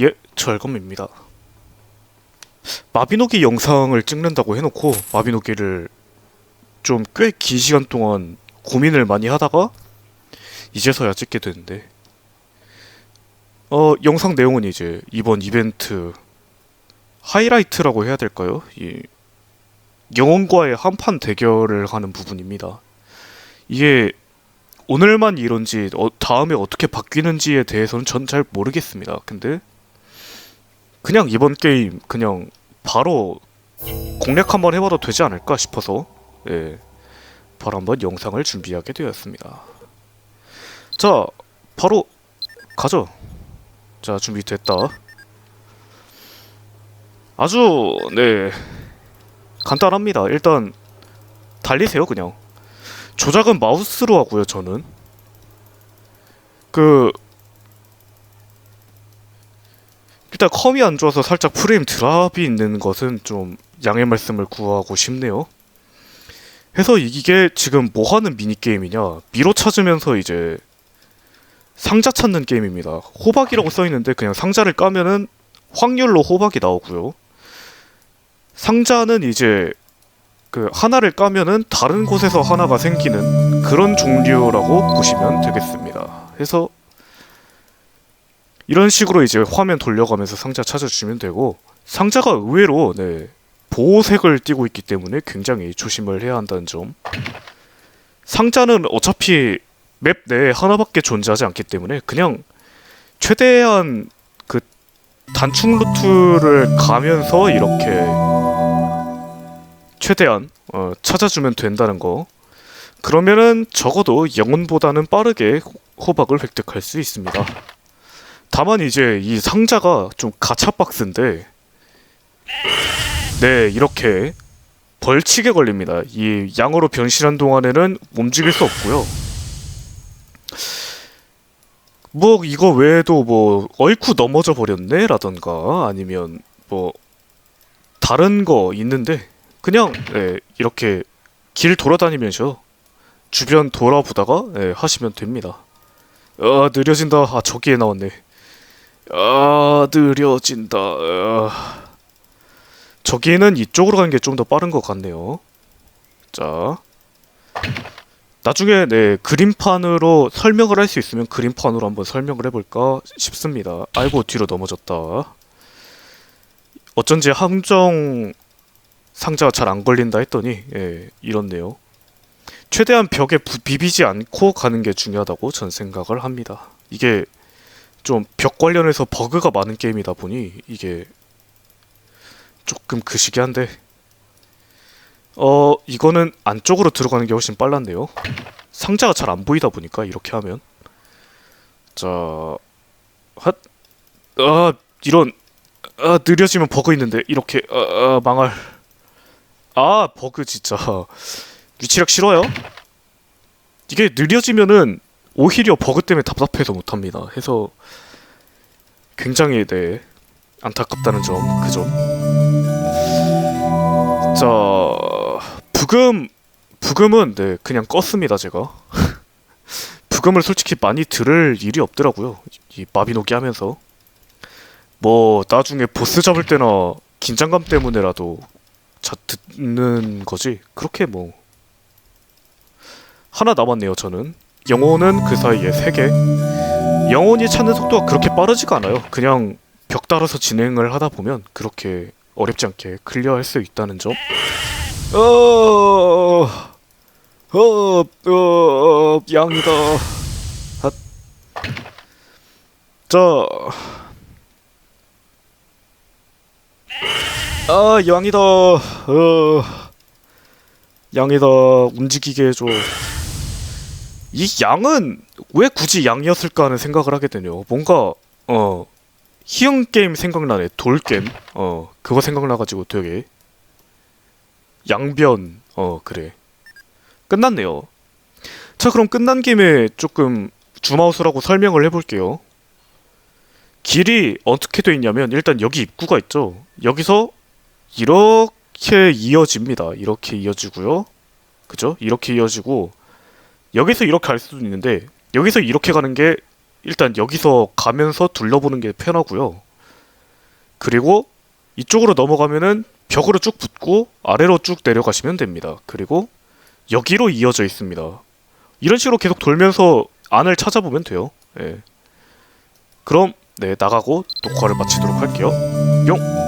예, 절검입니다. 마비노기 영상을 찍는다고 해놓고 마비노기를 좀 꽤 긴 시간 동안 고민을 많이 하다가 이제서야 찍게 됐는데 어 영상 내용은 이제 이번 이벤트 하이라이트라고 해야 될까요? 이 영혼과의 한판 대결을 하는 부분입니다. 이게 오늘만 이런지 어, 다음에 어떻게 바뀌는지에 대해서는 전 잘 모르겠습니다. 근데 그냥 이번 게임 그냥 바로 공략 한번 해봐도 되지 않을까 싶어서 예 바로 한번 영상을 준비하게 되었습니다. 자 바로 가죠. 자 준비됐다. 아주 네 간단합니다. 일단 달리세요 그냥. 조작은 마우스로 하고요 저는. 그 일단 컴이 안 좋아서 살짝 프레임 드랍이 있는 것은 좀 양해 말씀을 구하고 싶네요. 해서 이게 지금 뭐 하는 미니 게임이냐? 미로 찾으면서 이제 상자 찾는 게임입니다. 호박이라고 써 있는데 그냥 상자를 까면은 확률로 호박이 나오고요. 상자는 이제 그 하나를 까면은 다른 곳에서 하나가 생기는 그런 종류라고 보시면 되겠습니다. 해서 이런 식으로 이제 화면 돌려가면서 상자 찾아주시면 되고 상자가 의외로 네, 보호색을 띠고 있기 때문에 굉장히 조심을 해야 한다는 점. 상자는 어차피 맵 내에 하나밖에 존재하지 않기 때문에 그냥 최대한 그 단축 루트를 가면서 이렇게 최대한 어, 찾아주면 된다는 거. 그러면은 적어도 영혼보다는 빠르게 호박을 획득할 수 있습니다. 다만 이제 이 상자가 좀 가차 박스인데 네 이렇게 벌칙에 걸립니다. 이 양으로 변신한 동안에는 움직일 수 없고요. 뭐 이거 외에도 뭐 어이쿠 넘어져 버렸네 라던가 아니면 뭐 다른 거 있는데 그냥 네, 이렇게 길 돌아다니면서 주변 돌아보다가 네, 하시면 됩니다. 아 느려진다. 아 저기에 나왔네. 아 느려진다. 아. 저기는 이쪽으로 가는 게 좀 더 빠른 것 같네요. 자, 나중에 네 그림판으로 설명을 할 수 있으면 그림판으로 한번 설명을 해볼까 싶습니다. 아이고 뒤로 넘어졌다. 어쩐지 함정 상자가 잘 안 걸린다 했더니 예, 이렇네요. 최대한 벽에 부- 비비지 않고 가는 게 중요하다고 전 생각을 합니다. 이게 좀 벽 관련해서 버그가 많은 게임이다 보니 이게 조금 그시기 한데. 어 이거는 안쪽으로 들어가는 게 훨씬 빨랐네요. 상자가 잘 안 보이다 보니까 이렇게 하면. 자, 핫, 아 이런. 아 느려지면 버그 있는데 이렇게 아, 아 망할. 아 버그 진짜. 위치력 싫어요? 이게 느려지면은 오히려 버그 때문에 답답해서 못합니다. 해서 굉장히 네 안타깝다는 점 그 점. 자 부금 부금은 네 그냥 껐습니다 제가. 부금을 솔직히 많이 들을 일이 없더라고요. 이 마비노기 하면서 뭐 나중에 보스 잡을 때나 긴장감 때문에라도 자 듣는 거지 그렇게 뭐 하나 남았네요 저는 영혼은 그 사이에 세 개. 영혼이 찾는 속도가 그렇게 빠르지가 않아요. 그냥 벽 따라서 진행을 하다 보면 그렇게 어렵지 않게 클리어할 수 있다는 점. 어... 어... 어... 양이다. 핫. 자... 아 양이다. 어... 양이다. 움직이게 해줘 이 양은 왜 굳이 양이었을까 하는 생각을 하게 되네요. 뭔가 어 희응 게임 생각나네. 돌 게임. 어 그거 생각나가지고 되게. 양변. 어 그래. 끝났네요. 자 그럼 끝난 김에 조금 줌아웃을 설명을 해볼게요. 길이 어떻게 돼 있냐면 일단 여기 입구가 있죠? 여기서 이렇게 이어집니다. 이렇게 이어지고요. 그죠? 이렇게 이어지고 여기서 이렇게 갈 수도 있는데 여기서 이렇게 가는 게 일단 여기서 가면서 둘러보는 게 편하고요. 그리고 이쪽으로 넘어가면은 벽으로 쭉 붙고 아래로 쭉 내려가시면 됩니다. 그리고 여기로 이어져 있습니다. 이런 식으로 계속 돌면서 안을 찾아보면 돼요. 예. 그럼 네 나가고 녹화를 마치도록 할게요. 뿅.